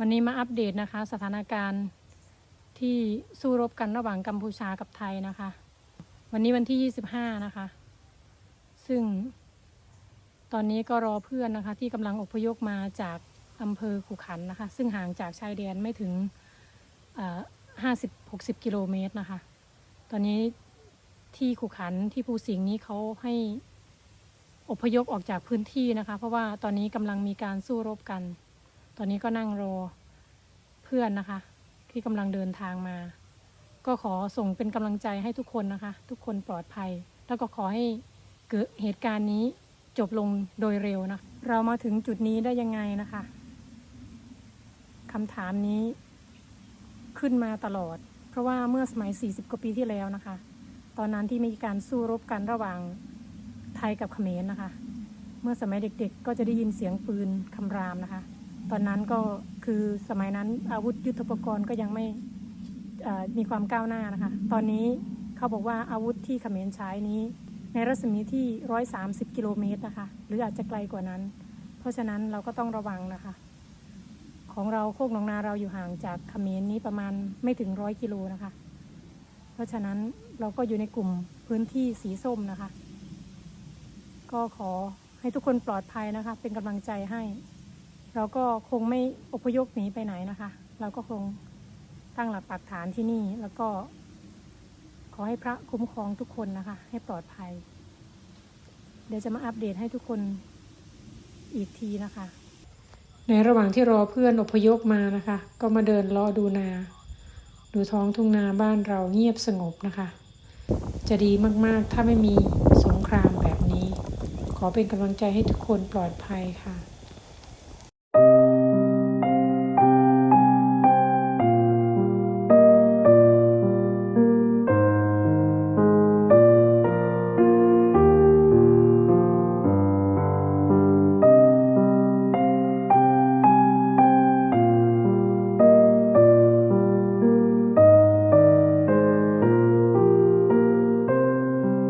วันนี้มาอัปเดตนะคะ สถานการณ์ที่สู้รบกันระหว่างกัมพูชากับไทยนะคะ วันนี้วันที่ 25 นะคะ ซึ่ง ตอนนี้ก็รอเพื่อนนะคะ ที่กำลังอพยพมาจากอำเภอขุขันนะคะ ซึ่งห่างจากชายแดนไม่ถึงห้าสิบหกสิบกิโลเมตรนะคะ ตอนนี้ที่ขุขันที่ภูสิงห์นี้เขาให้อพยพออกจากพื้นที่นะคะ เพราะว่าตอนนี้กำลังมีการสู้รบกัน ตอนนี้ก็นั่งรอเพื่อนนะคะ ที่กำลังเดินทางมา ก็ขอส่งเป็นกำลังใจให้ทุกคนนะคะ ทุกคนปลอดภัย แล้วก็ขอให้เกิดเหตุการณ์นี้จบลงโดยเร็วนะ เรามาถึงจุดนี้ได้ยังไงนะคะคำถามนี้ขึ้นมาตลอด เพราะว่าเมื่อสมัย 40 กว่าปีที่แล้วนะคะ ตอนนั้นที่มีการสู้รบกันระหว่างไทยกับเขมรนะคะ เมื่อสมัยเด็กๆ ก็จะได้ยินเสียงปืนคำรามนะคะ ตอนนั้นก็คือสมัยนั้นอาวุธยุทโธปกรณ์ก็ยังไม่มีความก้าวหน้านะคะ ตอนนี้เขาบอกว่าอาวุธที่เขมรใช้นี้ ในรัศมีที่ 130 กิโลเมตรนะคะ หรืออาจจะไกลกว่านั้น เพราะฉะนั้นเราก็ต้องระวังนะคะ ของเราโคกหนองนาเราอยู่ห่างจากเขมรนี้ประมาณไม่ถึงร้อยกิโลนะคะ เพราะฉะนั้นเราก็อยู่ในกลุ่มพื้นที่สีส้มนะคะ ก็ขอให้ทุกคนปลอดภัยนะคะ เป็นกำลังใจให้ เราก็คงไม่อพยพหนีไปไหนนะคะ เราก็คงตั้งหลักปักฐานที่นี่แล้วก็ ขอให้พระคุ้มครองทุกคนนะคะ ให้ปลอดภัย เดี๋ยวจะมาอัปเดตให้ทุกคนอีกทีนะคะ ในระหว่างที่รอเพื่อนอพยพมานะคะ ก็มาเดินรอดูนา ดูท้องทุ่งนาบ้านเราเงียบสงบนะคะ จะดีมากๆถ้าไม่มีสงครามแบบนี้ ขอเป็นกำลังใจให้ทุกคนปลอดภัยค่ะ